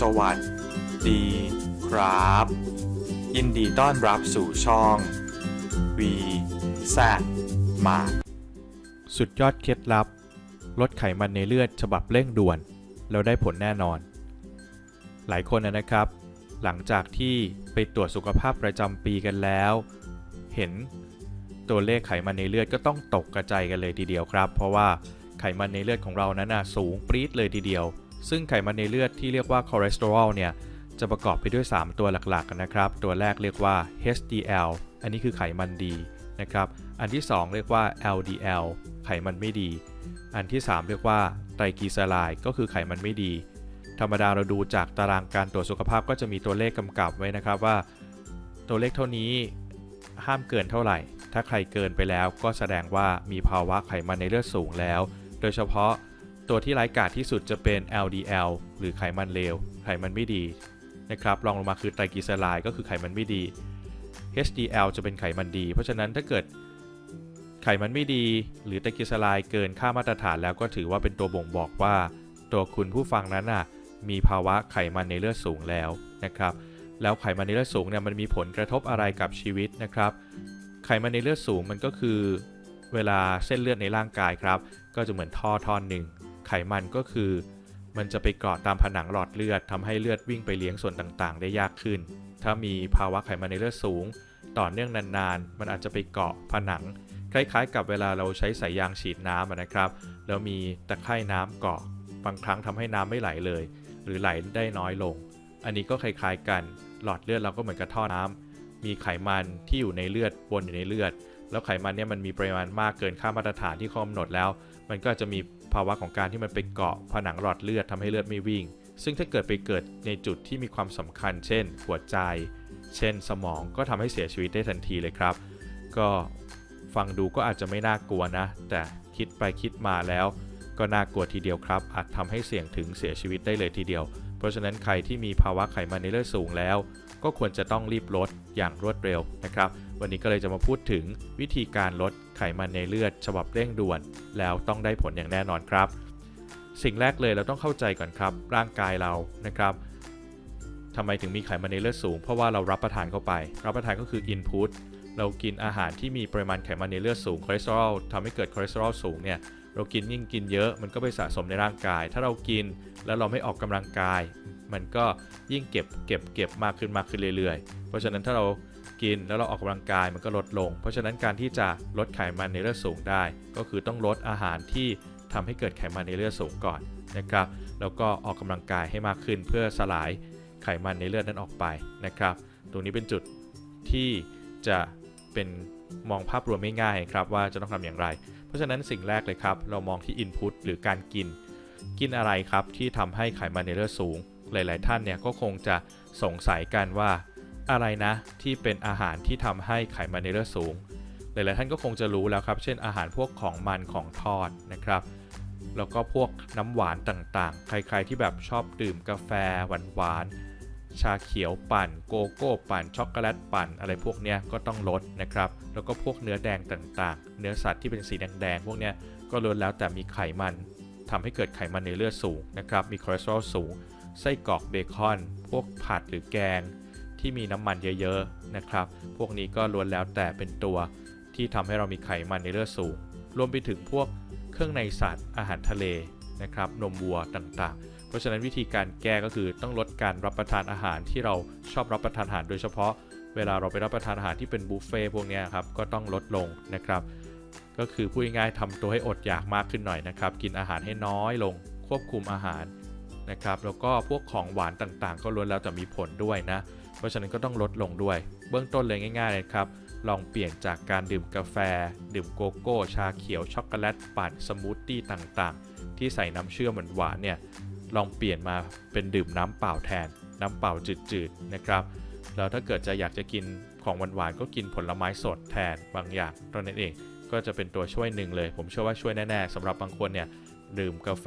สวัสดีครับ ยินดีต้อนรับสู่ช่อง V Z มาสุดยอดเคล็ดลับ ลดไขมันในเลือดฉบับเร่งด่วน แล้วได้ผลแน่นอน หลายคนนะนะครับ หลังจากที่ไปตรวจสุขภาพประจำปีกันแล้ว เห็นตัวเลขไขมันในเลือดก็ต้องตกกระจายกันเลยทีเดียวครับ เพราะว่าไขมันในเลือดของเรานั้นนะสูงปรี๊ดเลยทีเดียว ซึ่งไขมันในเลือดที่เรียกว่าคอเลสเตอรอลเนี่ยจะประกอบไปด้วย 3 ตัวหลักๆนะครับ ตัวแรกเรียกว่า HDL อันนี้คือไขมันดีนะครับ อันที่ 2 เรียกว่า LDL ไขมันไม่ดี อันที่ 3 เรียกว่าไตรกลีเซอไรด์ก็คือไขมันไม่ดี ธรรมดาเราดูจากตารางการตรวจสุขภาพก็จะมีตัวเลขกำกับไว้นะครับว่า ตัวเลขเท่านี้ห้ามเกินเท่าไหร่ ถ้าใครเกินไปแล้วก็แสดงว่ามีภาวะไขมันในเลือดสูงแล้ว โดยเฉพาะ ตัวที่ร้ายกาจที่สุดจะเป็น LDL หรือไขมันเลว ไขมันไม่ดีนะครับรองลงมาคือไตรกลีเซอไรด์ก็คือไขมันไม่ดี HDL จะเป็นไขมันดี เพราะฉะนั้นถ้าเกิดไขมันไม่ดี หรือไตรกลีเซอไรด์เกินค่ามาตรฐานแล้วก็ถือว่าเป็นตัวบ่งบอกว่า ตัวคุณผู้ฟังนั้นน่ะมีภาวะไขมันในเลือดสูงแล้วนะครับ แล้วไขมันในเลือดสูงเนี่ยมันมีผลกระทบอะไรกับชีวิตนะครับ ไขมันในเลือดสูงมันก็คือเวลาเส้นเลือดในร่างกายครับ ก็จะเหมือนท่อท่อนหนึ่ง ไขมันก็คือ มันจะไปเกาะตามผนังหลอดเลือดทำให้เลือดวิ่งไปเลี้ยงส่วนต่างๆ ได้ยากขึ้น ถ้ามีภาวะไขมันในเลือดสูง ต่อเนื่องนานๆ มันอาจจะไปเกาะผนัง คล้ายๆ กับเวลาเราใช้สายยางฉีดน้ำนะครับ แล้วมีตะไคร่น้ำเกาะ บางครั้งทำให้น้ำไม่ไหลเลย หรือไหลได้น้อยลง อันนี้ก็คล้ายๆกัน หลอดเลือดเราก็เหมือนกับท่อน้ำมีไขมันที่อยู่ในเลือดวนอยู่ในเลือด แล้วไขมันเนี่ยมันมีปริมาณมากเกินค่ามาตรฐานที่เขากำหนดแล้ว มันก็จะมีภาวะของการที่มันไปเกาะผนังหลอดเลือดทำให้เลือดไม่วิ่ง ซึ่งถ้าเกิดไปเกิดในจุดที่มีความสำคัญ เช่น หัวใจ เช่น สมองก็ทำให้เสียชีวิตได้ทันทีเลยครับ ก็ฟังดูก็อาจจะไม่น่ากลัวนะ แต่คิดไปคิดมาแล้ว ก็น่ากลัวทีเดียวครับ อาจทำให้เสี่ยงถึงเสียชีวิตได้เลยทีเดียว เพราะฉะนั้นใครที่มีภาวะไขมันในเลือดสูงแล้ว ก็ควรจะต้องรีบลดอย่างรวดเร็วนะครับ วันนี้ก็เลยจะมาพูดถึงวิธีการลดไขมันในเลือด ฉบับเร่งด่วน แล้วต้องได้ผลอย่างแน่นอนครับ สิ่งแรกเลยเราต้องเข้าใจก่อนครับ ร่างกายเรานะครับทำไมถึงมีไขมันในเลือดสูง เพราะว่าเรารับประทานเข้าไป รับประทานก็คือ input เรากินอาหารที่มีปริมาณไขมันในเลือดสูงคอเลสเตอรอลทำให้เกิดคอเลสเตอรอลสูงเนี่ย เรากินยิ่งกินเยอะมันก็ไปสะสมในร่างกาย ถ้าเรากินแล้วเราไม่ออกกำลังกาย มันก็ยิ่งเก็บเก็บเก็บมากขึ้นมากขึ้นเรื่อยๆ เพราะฉะนั้นถ้าเรากินแล้วเราออกกำลังกายมันก็ลดลง เพราะฉะนั้นการที่จะลดไขมันในเลือดสูงได้ ก็คือต้องลดอาหารที่ทำให้เกิดไขมันในเลือดสูงก่อนนะครับ แล้วก็ออกกำลังกายให้มากขึ้นเพื่อสลายไขมันในเลือดนั้นออกไปนะครับ ตรงนี้เป็นจุดที่จะเป็นมองภาพรวมไม่ง่ายครับว่าจะต้องทำอย่างไร เพราะฉะนั้นสิ่งแรกเลยครับ เรามองที่ Input หรือการกิน กินอะไรครับที่ทำให้ไขมันในเลือดสูง หลาย ๆ ท่านเนี่ยก็คงจะสงสัยกันว่าอะไรนะที่เป็นอาหารที่ทำให้ไขมันในเลือดสูง หลาย ๆ ท่านก็คงจะรู้แล้วครับ เช่นอาหารพวกของมันของทอดนะครับแล้วก็พวกน้ำหวานต่างๆ ใคร ๆ ที่แบบชอบดื่มกาแฟหวานๆ ชาเขียวปั่นโกโก้ปั่นช็อกโกแลตปั่นอะไรพวกเนี้ยก็ต้องลดนะครับ แล้วก็พวกเนื้อแดงต่างๆ เนื้อสัตว์ที่เป็นสีแดงๆพวกเนี้ยก็ล้วนแล้วแต่มีไขมันทำให้เกิดไขมันในเลือดสูงนะครับ มีคอเลสเตอรอลสูง ไส้กรอกเบคอน พวกผัดหรือแกง ที่มีน้ำมันเยอะๆนะครับ พวกนี้ก็ล้วนแล้วแต่เป็นตัวที่ทำให้เรามีไขมันในเลือดสูง รวมไปถึงพวกเครื่องในสัตว์อาหารทะเลนะครับ นมวัวต่างๆ เพราะฉะนั้นวิธีการแก้ก็คือต้องลดการรับประทานอาหารที่เราชอบรับประทานอาหารโดยเฉพาะเวลาเราไปรับประทานอาหารที่เป็นบุฟเฟ่พวกนี้ครับก็ต้องลดลงนะครับ ก็คือพูดง่ายๆทำตัวให้อดอยากมากขึ้นหน่อยนะครับ กินอาหารให้น้อยลง ควบคุมอาหารนะครับ แล้วก็พวกของหวานต่างๆ ก็ล้วนแล้วแต่มีผลด้วยนะ เพราะฉะนั้นก็ต้องลดลงด้วย เบื้องต้นเลยง่ายๆเลยครับ ลองเปลี่ยนจากการดื่มกาแฟ ดื่มโกโก้ ชาเขียวช็อกโกแลตปั่นสมูทตี้ต่างๆ ที่ใส่น้ำเชื่อมหวานๆเนี่ย ลองเปลี่ยนมาเป็นดื่มน้ำเปล่าแทน น้ำเปล่าจืดๆนะครับ แล้วถ้าเกิดจะอยากจะกินของหวานๆก็กินผลไม้สดแทนบางอย่างตอนนั้นเอง ก็จะเป็นตัวช่วยหนึ่งเลย ผมเชื่อว่าช่วยแน่ๆสำหรับบางคนเนี่ยดื่มกาแฟ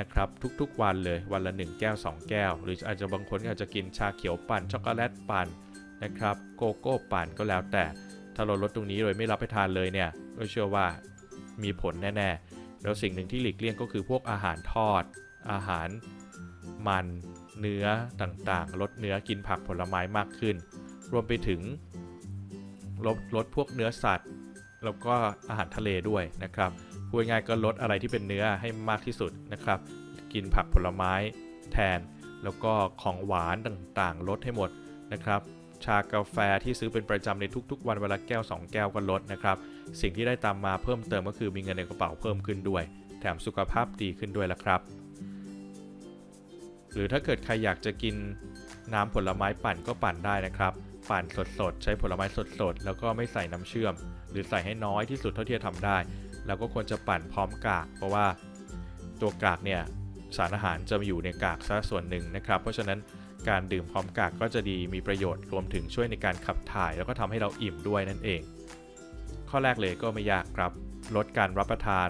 นะครับทุกๆวันเลยวันละ 1 แก้ว 2 แก้ว หรืออาจจะบางคนก็อาจจะกินชาเขียวปั่นช็อกโกแลตปั่นนะครับโกโก้ปั่นก็แล้วแต่ ถ้าเราลดตรงนี้โดยไม่รับประทานเลยเนี่ยก็เชื่อว่ามีผลแน่ ๆ แล้วสิ่งหนึ่งที่หลีกเลี่ยงก็คือพวกอาหารทอด อาหารมันเนื้อต่างๆ ลดเนื้อกินผักผลไม้มากขึ้น รวมไปถึงลดลดพวกเนื้อสัตว์ แล้วก็อาหารทะเลด้วยนะครับพูดง่ายๆก็ลดอะไรที่เป็นเนื้อให้มากที่สุดนะครับ กินผักผลไม้แทน แล้วก็ของหวานต่างๆ ลดให้หมดนะครับ ชากาแฟที่ซื้อเป็นประจำในทุกๆ วันเวลาแก้ว 2 แก้วก็ลดนะครับ สิ่งที่ได้ตามมาเพิ่มเติมก็คือมีเงินในกระเป๋าเพิ่มขึ้นด้วย แถมสุขภาพดีขึ้นด้วยละครับ หรือถ้าเกิดใครอยากจะกินน้ำผลไม้ปั่นก็ปั่นได้นะครับ ปั่นสดๆ ใช้ผลไม้สดๆ แล้วก็ไม่ใส่น้ำเชื่อม หรือใส่ให้น้อยที่สุดเท่าที่จะทำได้ แล้วก็ควรจะปั่นพร้อมกาก เพราะว่าตัวกากเนี่ยสารอาหารจะอยู่ในกากซะส่วนหนึ่งนะครับ เพราะฉะนั้นการดื่มพร้อมกากก็จะดีมีประโยชน์รวมถึงช่วยในการขับถ่าย แล้วก็ทำให้เราอิ่มด้วยนั่นเอง ข้อแรกเลยก็ไม่ยากครับ ลดการรับประทาน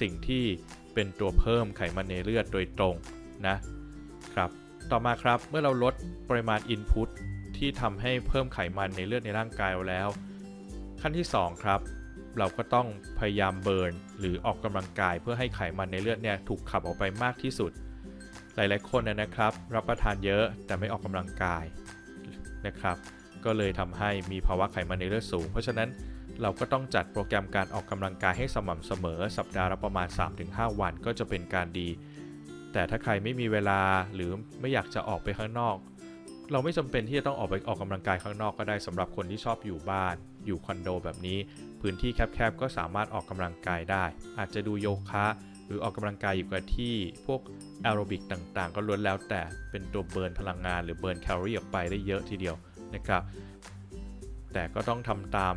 สิ่งที่เป็นตัวเพิ่มไขมันในเลือดโดยตรงนะ ครับ ต่อมาครับเมื่อเราลดปริมาณอินพุตที่ทำให้เพิ่มไขมันในเลือดในร่างกายเราแล้ว ขั้นที่ 2 ครับ เราก็ต้องพยายามเบิร์นหรือออกกำลังกายเพื่อให้ไขมันในเลือดเนี่ยถูกขับออกไปมากที่สุด หลายๆ คนนะนะครับ รับประทานเยอะแต่ไม่ออกกำลังกายนะครับ ก็เลยทำให้มีภาวะไขมันในเลือดสูง เพราะฉะนั้นเราก็ต้องจัดโปรแกรมการออกกำลังกายให้สม่ำเสมอ สัปดาห์ละประมาณ 3-5 วันก็จะเป็นการดี แต่ถ้าใครไม่มีเวลาหรือไม่อยากจะออกไปข้างนอก เราไม่จำเป็นที่จะต้องออกไปออกกำลังกายข้างนอกก็ได้สำหรับคนที่ชอบอยู่บ้าน อยู่คอนโดแบบนี้ พื้นที่แคบๆก็สามารถออกกำลังกายได้ อาจจะดูโยคะหรือออกกำลังกายอยู่กับที่พวกแอโรบิกต่างๆ ก็ล้วนแล้วแต่เป็นตัวเบิร์นพลังงานหรือเบิร์นแคลอรี่ออกไปได้เยอะทีเดียวนะครับแต่ก็ต้องทำตาม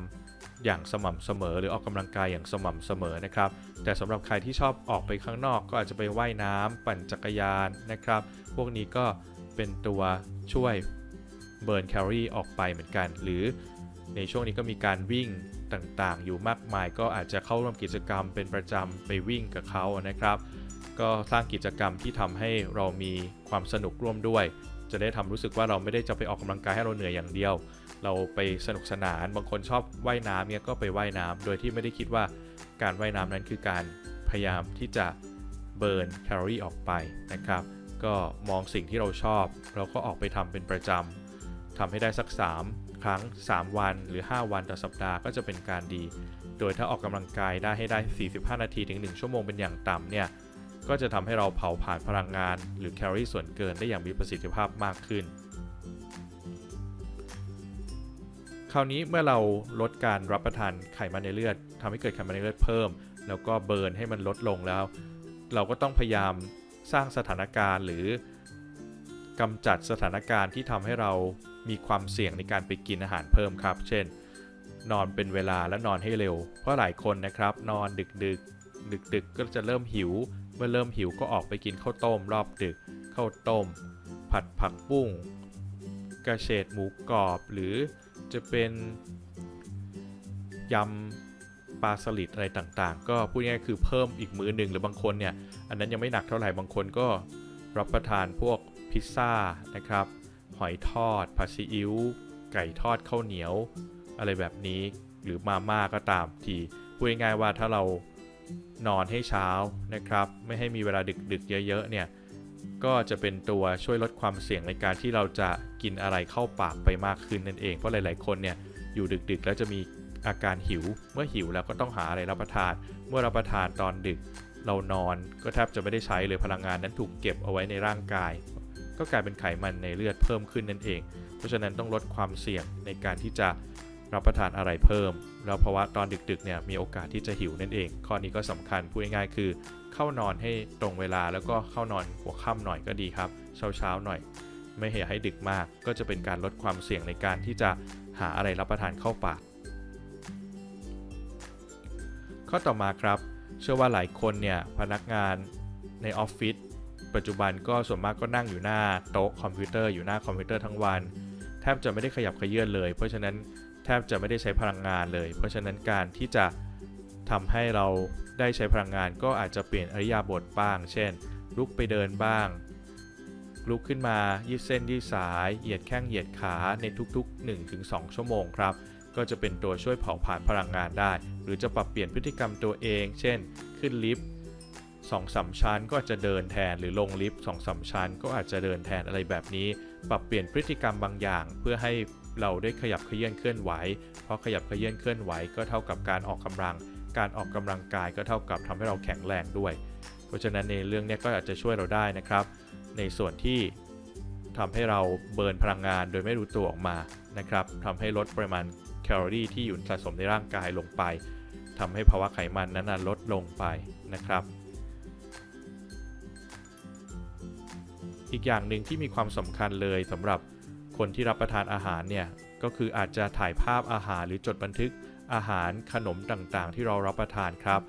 อย่างสม่ำเสมอหรือออกกำลังกายอย่างสม่ำเสมอนะครับ แต่สำหรับใครที่ชอบออกไปข้างนอก ก็อาจจะไปไว่ายน้ำปั่นจักรยานนะครับ พวกนี้ก็เป็นตัวช่วยเบิร์นแคลอรี่ออกไปเหมือนกัน หรือในช่วงนี้ก็มีการวิ่งต่างๆ อยู่มากมาย ก็อาจจะเข้าร่วมกิจกรรมเป็นประจำไปวิ่งกับเขานะครับ ก็สร้างกิจกรรมที่ทำให้เรามีความสนุกร่วมด้วย จะได้ทำรู้สึกว่าเราไม่ได้จะไปออกกำลังกายให้เราเหนื่อยอย่างเดียว เราไปสนุกสนานบางคนชอบว่ายน้ำเนี่ยก็ไปว่ายน้ำโดยที่ไม่ได้คิดว่า การว่ายน้ำนั้นคือการพยายามที่จะเบิร์นแคลอรี่ออกไปนะครับ ก็มองสิ่งที่เราชอบ เราก็ออกไปทำเป็นประจำทำให้ได้สัก 3 ครั้ง 3 วันหรือ 5 วันต่อสัปดาห์ก็จะเป็นการดี โดยถ้าออกกำลังกายได้ให้ได้ 45 นาทีถึง 1 ชั่วโมงเป็นอย่างต่ำเนี่ยก็จะทำให้เราเผาผลาญพลังงาน หรือแคลอรี่ส่วนเกินได้อย่างมีประสิทธิภาพมากขึ้น คราวนี้เมื่อเราลดการรับประทานไขมันในเลือด ทำให้เกิดไขมันในเลือดเพิ่ม แล้วก็เบิร์นให้มันลดลงแล้ว เราก็ต้องพยายามสร้างสถานการณ์หรือกำจัดสถานการณ์ที่ทำให้เรามีความเสี่ยงในการไปกินอาหารเพิ่มครับ เช่น นอนเป็นเวลาและนอนให้เร็ว เพราะหลายคนนะครับ นอนดึกดึกดึกดึกก็จะเริ่มหิว เมื่อเริ่มหิวก็ออกไปกินข้าวต้ม รอบดึกข้าวต้ม ผัดผักบุ้งกระเฉดหมูกรอบ หรือจะเป็นยำ ปลาสลิดอะไรต่างๆ ก็พูดง่ายๆคือเพิ่มอีกมื้อหนึ่งหรือบางคนเนี่ย อันนั้นยังไม่หนักเท่าไหร่บางคนก็รับประทานพวกพิซซ่านะครับ หอยทอดผัดซีอิ๊วไก่ทอดข้าวเหนียว อะไรแบบนี้หรือมาม่าก็ตามทีพูดง่ายๆว่าถ้าเรานอนให้เช้านะครับ ไม่ให้มีเวลาดึกๆเยอะๆเนี่ยก็จะเป็นตัวช่วยลดความเสี่ยงในการที่เราจะกินอะไรเข้าปากไปมากขึ้นนั่นเอง เพราะหลาย ๆ คนเนี่ยอยู่ดึกๆ แล้วจะมี อาการหิว เมื่อหิวแล้วก็ต้องหาอะไรรับประทาน เมื่อรับประทานตอนดึก เรานอนก็แทบจะไม่ได้ใช้เลยพลังงานนั้นถูกเก็บเอาไว้ในร่างกาย ก็กลายเป็นไขมันในเลือดเพิ่มขึ้นนั่นเอง เพราะฉะนั้นต้องลดความเสี่ยงในการที่จะรับประทานอะไรเพิ่ม แล้วเพราะว่าตอนดึกๆเนี่ยมีโอกาสที่จะหิวนั่นเอง ข้อนี้ก็สำคัญพูดง่ายๆคือ เข้านอนให้ตรงเวลาแล้วก็เข้านอนหัวค่ำหน่อยก็ดีครับ เช้าๆหน่อย ไม่ให้ให้ดึกมาก ก็จะเป็นการลดความเสี่ยงในการที่จะหาอะไรรับประทานเข้าปาก ข้อต่อมาครับ เชื่อว่าหลายคนเนี่ยพนักงานในออฟฟิศปัจจุบันก็ส่วนมากก็นั่งอยู่หน้าโต๊ะคอมพิวเตอร์อยู่หน้าคอมพิวเตอร์ทั้งวัน แทบจะไม่ได้ขยับเขยื่อนเลย เพราะฉะนั้นแทบจะไม่ได้ใช้พลังงานเลย เพราะฉะนั้นการที่จะทำให้เราได้ใช้พลังงานก็อาจจะเปลี่ยนอริยาบทบ้าง เช่น ลุกไปเดินบ้าง ลุกขึ้นมายืดเส้นยืดสาย เหยียดแข้งเหยียดขาในทุกๆ 1-2 ชั่วโมงครับ ก็จะเป็นตัวช่วยเผาผลาญพลังงานได้ หรือจะปรับเปลี่ยนพฤติกรรมตัวเอง เช่น ขึ้นลิฟต์สองสามชั้นก็อาจจะเดินแทนหรือลงลิฟต์สองสามชั้น ก็อาจจะเดินแทนอะไรแบบนี้ ปรับเปลี่ยนพฤติกรรมบางอย่าง เพื่อให้เราได้ขยับเขยื่อนเคลื่อนไหว เพราะขยับเขยื่อนเคลื่อนไหวก็เท่ากับการออกกำลัง การออกกำลังกายก็เท่ากับทำให้เราแข็งแรงด้วย เพราะฉะนั้นในเรื่องนี้ก็อาจจะช่วยเราได้นะครับ ในส่วนที่ทำให้เราเบิร์นพลังงานโดยไม่รู้ตัวออกมานะครับทำให้ลดปริมาณ แคลอรี่ที่อยู่สะสมในร่างกายลงไปทำให้ภาวะไขมันนั้นลดลงไปนะครับ อีกอย่างหนึ่งที่มีความสำคัญเลยสำหรับคนที่รับประทานอาหารเนี่ยก็คืออาจจะถ่ายภาพอาหารหรือจดบันทึกอาหารขนมต่างๆ ที่เรารับประทานครับ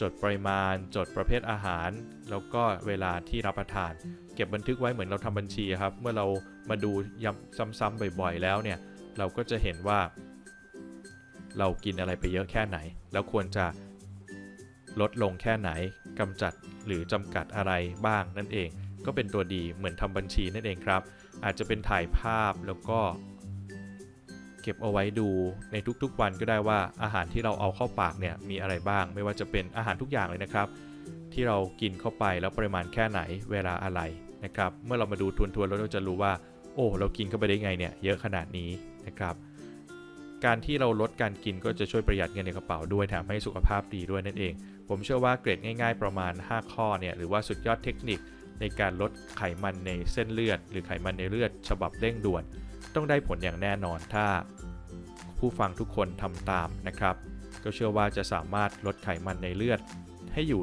จดปริมาณ จดประเภทอาหาร แล้วก็เวลาที่รับประทาน เก็บบันทึกไว้เหมือนเราทำบัญชีครับ เมื่อเรามาดูย้ำซ้ำๆบ่อยๆ แล้วเนี่ย เราก็จะเห็นว่า เรากินอะไรไปเยอะแค่ไหน แล้วควรจะลดลงแค่ไหนกำจัดหรือจำกัดอะไรบ้างนั่นเอง ก็เป็นตัวดีเหมือนทำบัญชีนั่นเองครับ อาจจะเป็นถ่ายภาพแล้วก็ เก็บเอาไว้ดูในทุกๆวันก็ได้ว่าอาหารที่เราเอาเข้าปากเนี่ยมีอะไรบ้าง ไม่ว่าจะเป็นอาหารทุกอย่างเลยนะครับ ที่เรากินเข้าไปแล้วปริมาณแค่ไหนเวลาอะไรนะครับ เมื่อเรามาดูทวนๆแล้วเราจะรู้ว่า โอ้ เรากินเข้าไปได้ไงเนี่ยเยอะขนาดนี้นะครับ การที่เราลดการกินก็จะช่วยประหยัดเงินในกระเป๋าด้วยแถมให้สุขภาพดีด้วยนั่นเอง ผมเชื่อว่าเกรดง่ายๆประมาณ 5 ข้อเนี่ยหรือว่าสุดยอดเทคนิคในการลดไขมันในเส้นเลือด หรือไขมันในเลือด ฉบับเร่งด่วน ต้องได้ผลอย่างแน่นอนถ้า ผู้ฟังทุกคนทำตามนะครับ ก็เชื่อว่าจะสามารถลดไขมันในเลือด ให้อยู่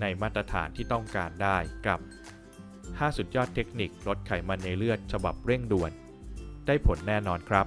ในมาตรฐานที่ต้องการได้กับ 5 สุดยอดเทคนิคลดไขมันในเลือด ฉบับเร่งด่วน ได้ผลแน่นอนครับ